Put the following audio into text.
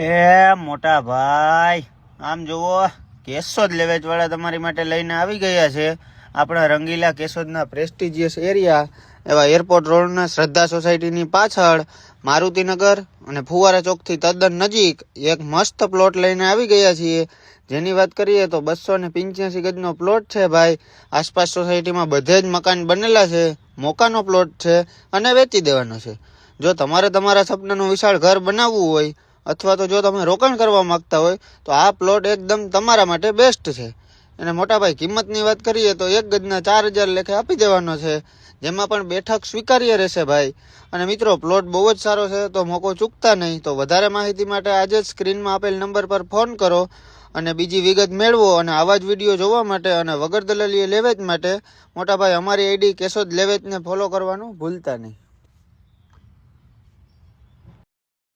એ મોટા ભાઈ, આમ જુઓ કેશોદ લેવેચવાળા તમારી માટે લઈને આવી ગયા છે. આપણા રંગીલા કેશોદના પ્રેસ્ટિજિયસ એરિયા, એવા એરપોર્ટ રોડના શ્રદ્ધા સોસાયટીની પાછળ, મારુતિનગર અને ફુવારા ચોકથી તદ્દન નજીક એક મસ્ત પ્લોટ લઈને આવી ગયા છીએ. જેની વાત કરીએ તો બસો ને પિંચ્યાસી ગજનો પ્લોટ છે ભાઈ. આસપાસ સોસાયટીમાં બધે જ મકાન બનેલા છે, મોકાનો પ્લોટ છે અને વેચી દેવાનો છે. જો તમારે તમારા સપનાનું વિશાળ ઘર બનાવવું હોય અથવા તો જો તમે રોકાણ કરવા માંગતા હોય, તો આ પ્લોટ એકદમ તમારા માટે બેસ્ટ છે. અને મોટા ભાઈ કિંમતની વાત કરીએ તો એક ગજના ચાર હજાર લેખે આપી દેવાનો છે. જેમાં પણ બેઠક સ્વીકાર્ય રહેશે ભાઈ. અને મિત્રો, પ્લોટ બહુ જ સારો છે, તો મોકો ચૂકતા નહીં. તો વધારે માહિતી માટે આજે જ સ્ક્રીનમાં આપેલ નંબર પર ફોન કરો અને બીજી વિગત મેળવો અને આવા જ વીડિયો જોવા માટે અને વગર દલાલીએ લેવેચ માટે મોટા ભાઈ અમારી આઈડી કેશોદ લેવેચને ફોલો કરવાનું ભૂલતા નહીં.